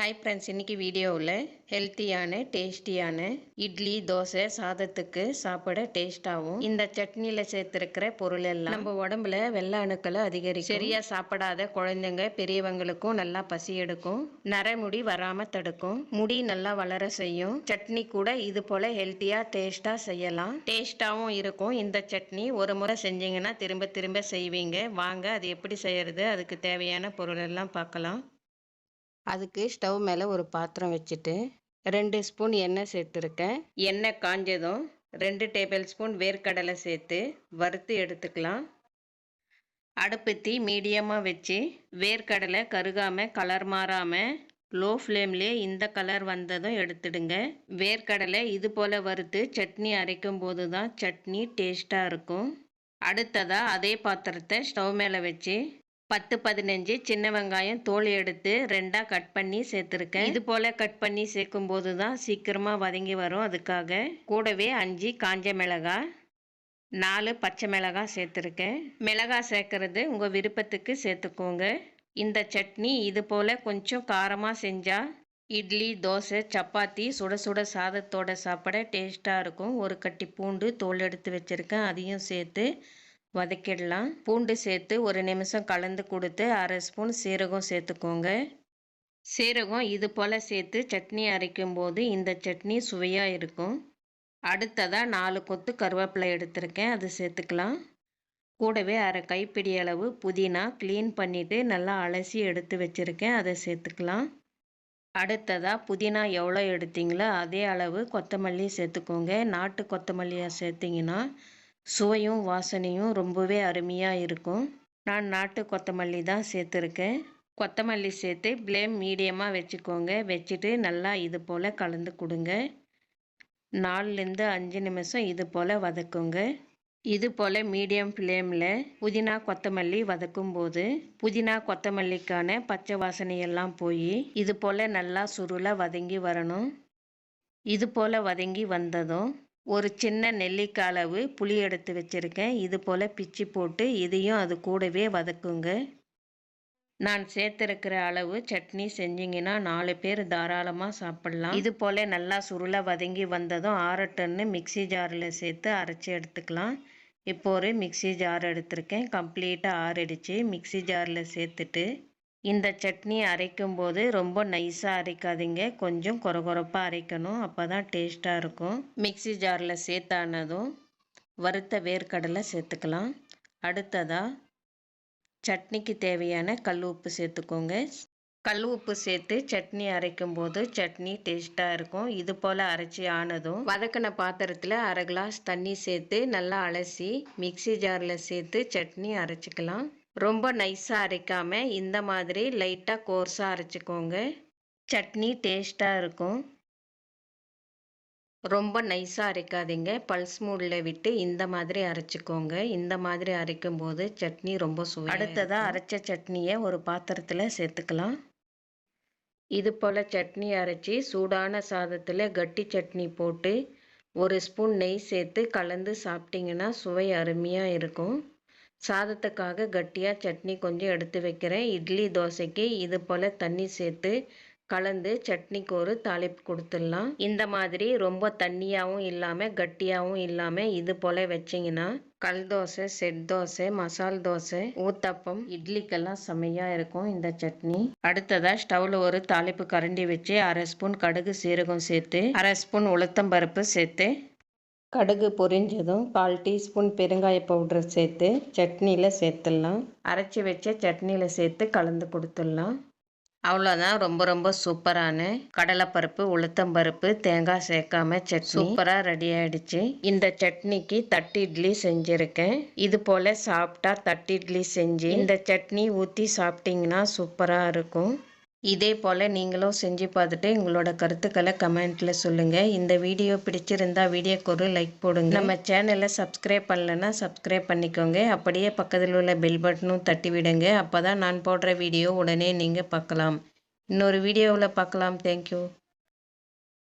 Hi friends இன்றைக்கி வீடியோவில் ஹெல்த்தியான டேஸ்டியான இட்லி தோசை சாதத்துக்கு சாப்பிட டேஸ்ட்டாகவும் இந்த சட்னியில் சேர்த்துருக்கிற பொருள் எல்லாம் நம்ம உடம்புல வெள்ளை அணுக்களை அதிகரிக்கும். சரியாக சாப்பிடாத குழந்தைங்க பெரியவங்களுக்கும் நல்லா பசி எடுக்கும். நரைமுடி வராமல் தடுக்கும். முடி நல்லா வளர செய்யும். சட்னி கூட இது போல் ஹெல்த்தியாக டேஸ்ட்டாக செய்யலாம். டேஸ்ட்டாகவும் இருக்கும். இந்த சட்னி ஒரு முறை செஞ்சீங்கன்னா திரும்ப திரும்ப செய்வீங்க. வாங்க அது எப்படி செய்யறது அதுக்கு தேவையான பொருள் எல்லாம் பார்க்கலாம். அதுக்கு ஸ்டவ் மேலே ஒரு பாத்திரம் வச்சுட்டு ரெண்டு ஸ்பூன் எண்ணெய் சேர்த்துருக்கேன். எண்ணெய் காஞ்சதும் ரெண்டு டேபிள் ஸ்பூன் வேர்க்கடலை சேர்த்து வறுத்து எடுத்துக்கலாம். அடுப்பு தீ மீடியமாக வச்சு வேர்க்கடலை கருகாமல் கலர் மாறாமல் லோ ஃப்ளேம்லேயே இந்த கலர் வந்ததும் எடுத்துடுங்க. வேர்க்கடலை இது போல் வறுத்து சட்னி அரைக்கும் போது தான் சட்னி டேஸ்ட்டாக இருக்கும். அடுத்ததாக அதே பாத்திரத்தை ஸ்டவ் மேலே வச்சு பத்து பதினஞ்சு சின்ன வெங்காயம் தோல் எடுத்து ரெண்டாக கட் பண்ணி சேர்த்துருக்கேன். இது போல் கட் பண்ணி சேர்க்கும் போது தான் சீக்கிரமாக வதங்கி வரும். அதுக்காக கூடவே அஞ்சு காஞ்ச மிளகாய் நாலு பச்சை மிளகாய் சேர்த்துருக்கேன். மிளகாய் சேர்க்கறது உங்கள் விருப்பத்துக்கு சேர்த்துக்கோங்க. இந்த சட்னி இது போல் கொஞ்சம் காரமாக செஞ்சால் இட்லி தோசை சப்பாத்தி சுட சுட சாதத்தோட சாப்பிட டேஸ்ட்டாக இருக்கும். ஒரு கட்டி பூண்டு தோல் எடுத்து வச்சுருக்கேன். அதையும் சேர்த்து வதக்கிடலாம். பூண்டு சேர்த்து ஒரு நிமிஷம் கலந்து கொடுத்து அரை ஸ்பூன் சீரகம் சேர்த்துக்கோங்க. சீரகம் இது போல் சேர்த்து சட்னி அரைக்கும் போது இந்த சட்னி சுவையாக இருக்கும். அடுத்ததாக நாலு கொத்து கருவேப்பிலை எடுத்திருக்கேன். அது சேர்த்துக்கலாம். கூடவே அரை கைப்பிடி அளவு புதினா க்ளீன் பண்ணிவிட்டு நல்லா அலசி எடுத்து வச்சுருக்கேன். அதை சேர்த்துக்கலாம். அடுத்ததாக புதினா எவ்வளோ எடுத்தீங்களோ அதே அளவு கொத்தமல்லி சேர்த்துக்கோங்க. நாட்டு கொத்தமல்லியாக சேர்த்திங்கன்னா சுவையும் வாசனையும் ரொம்பவே அருமையாக இருக்கும். நான் நாட்டு கொத்தமல்லி தான் சேர்த்துருக்கேன். கொத்தமல்லி சேர்த்து ப்ளேம் மீடியமாக வச்சுக்கோங்க. வச்சுட்டு நல்லா இது போல் கலந்து கொடுங்க. நாலுலேருந்து அஞ்சு நிமிஷம் இது போல் வதக்குங்க. இது போல் மீடியம் ஃப்ளேமில் புதினா கொத்தமல்லி வதக்கும் போது புதினா கொத்தமல்லிக்கான பச்சை வாசனையெல்லாம் போய் இது போல் நல்லா சுருளாக வதங்கி வரணும். இது போல் வதங்கி வந்ததும் ஒரு சின்ன நெல்லிக்காய் அளவு புளி எடுத்து வச்சுருக்கேன். இது போல் பிச்சு போட்டு இதையும் அது கூடவே வதக்குங்க. நான் சேர்த்துருக்கிற அளவு சட்னி செஞ்சிங்கன்னா நாலு பேர் தாராளமாக சாப்பிட்லாம். இது போல் நல்லா சுருளை வதங்கி வந்ததும் ஆறட்டன்னு மிக்சி ஜாரில் சேர்த்து அரைச்சி எடுத்துக்கலாம். இப்போ ஒரு மிக்சி ஜார் எடுத்திருக்கேன். கம்ப்ளீட்டாக ஆறடிச்சு. மிக்சி ஜாரில் சேர்த்துட்டு இந்த சட்னி அரைக்கும் போது ரொம்ப நைஸாக அரைக்காதீங்க. கொஞ்சம் கொரகொரப்பாக அரைக்கணும். அப்போ தான் டேஸ்ட்டாக இருக்கும். மிக்சி ஜாரில் சேர்த்தானதும் வறுத்த வேர்க்கடலை சேர்த்துக்கலாம். அடுத்ததாக சட்னிக்கு தேவையான கல் உப்பு சேர்த்துக்கோங்க. கல் உப்பு சேர்த்து சட்னி அரைக்கும் போது சட்னி டேஸ்ட்டாக இருக்கும். இது போல் அரைச்சி ஆனதும் வதக்கின பாத்திரத்தில் அரை கிளாஸ் தண்ணி சேர்த்து நல்லா அலசி மிக்சி ஜாரில் சேர்த்து சட்னி அரைச்சிக்கலாம். ரொம்ப நைஸாக அரைக்காமல் இந்த மாதிரி லைட்டாக கோர்ஸாக அரைச்சிக்கோங்க. சட்னி டேஸ்ட்டாக இருக்கும். ரொம்ப நைஸாக அரைக்காதீங்க. பல்ஸ் மூடில் விட்டு இந்த மாதிரி அரைச்சிக்கோங்க. இந்த மாதிரி அரைக்கும் போது சட்னி ரொம்ப சுவை அடுத்ததாக அரைச்ச சட்னியை ஒரு பாத்திரத்தில் சேர்த்துக்கலாம். இது போல் சட்னி அரைச்சி சூடான சாதத்தில் கட்டி சட்னி போட்டு ஒரு ஸ்பூன் நெய் சேர்த்து கலந்து சாப்பிட்டிங்கன்னா சுவை அருமையாக இருக்கும். சாதத்துக்காக கட்டியாக சட்னி கொஞ்சம் எடுத்து வைக்கிறேன். இட்லி தோசைக்கு இது போல் தண்ணி சேர்த்து கலந்து சட்னிக்கு ஒரு தாளிப்பு கொடுத்துடலாம். இந்த மாதிரி ரொம்ப தண்ணியாகவும் இல்லாமல் கட்டியாகவும் இல்லாமல் இது போல் வச்சிங்கன்னா கல் தோசை செட் தோசை மசால் தோசை ஊத்தப்பம் இட்லிக்கெல்லாம் செம்மையாக இருக்கும் இந்த சட்னி. அடுத்ததாக ஸ்டவ்வில் ஒரு தாளிப்பு கரண்டி வச்சு அரை ஸ்பூன் கடுகு சீரகம் சேர்த்து அரை ஸ்பூன் உளுத்தம்பருப்பு சேர்த்து கடுகு பொரிஞ்சதும் கால் டீஸ்பூன் பெருங்காய பவுடர் சேர்த்து சட்னியில் சேர்த்துடலாம். அரைச்சி வச்ச சட்னியில் சேர்த்து கலந்து கொடுத்துடலாம். அவ்வளோதான் ரொம்ப ரொம்ப சூப்பரான கடலைப்பருப்பு உளுத்தம்பருப்பு தேங்காய் சேர்க்காம சட்னி. சூப்பராக ரெடி ஆகிடுச்சு இந்த சட்னிக்கு தட்டு இட்லி செஞ்சுருக்கேன். இது போல் சாப்பிட்டா தட்டு இட்லி செஞ்சு இந்த சட்னி ஊற்றி சாப்பிட்டிங்கன்னா சூப்பராக இருக்கும். இதே போல் நீங்களும் செஞ்சு பார்த்துட்டு உங்களோட கருத்துக்களை கமெண்ட்டில் சொல்லுங்கள் இந்த வீடியோ பிடிச்சிருந்தா வீடியோக்கு ஒரு லைக் போடுங்க. நம்ம சேனலை சப்ஸ்கிரைப் பண்ணலன்னா சப்ஸ்கிரைப் பண்ணிக்கோங்க. அப்படியே பக்கத்தில் உள்ள பெல் பட்டனும் தட்டி விடுங்க அப்போ தான் நான் போடுற வீடியோ உடனே நீங்கள் பார்க்கலாம். இன்னொரு வீடியோவில் பார்க்கலாம். தேங்க்யூ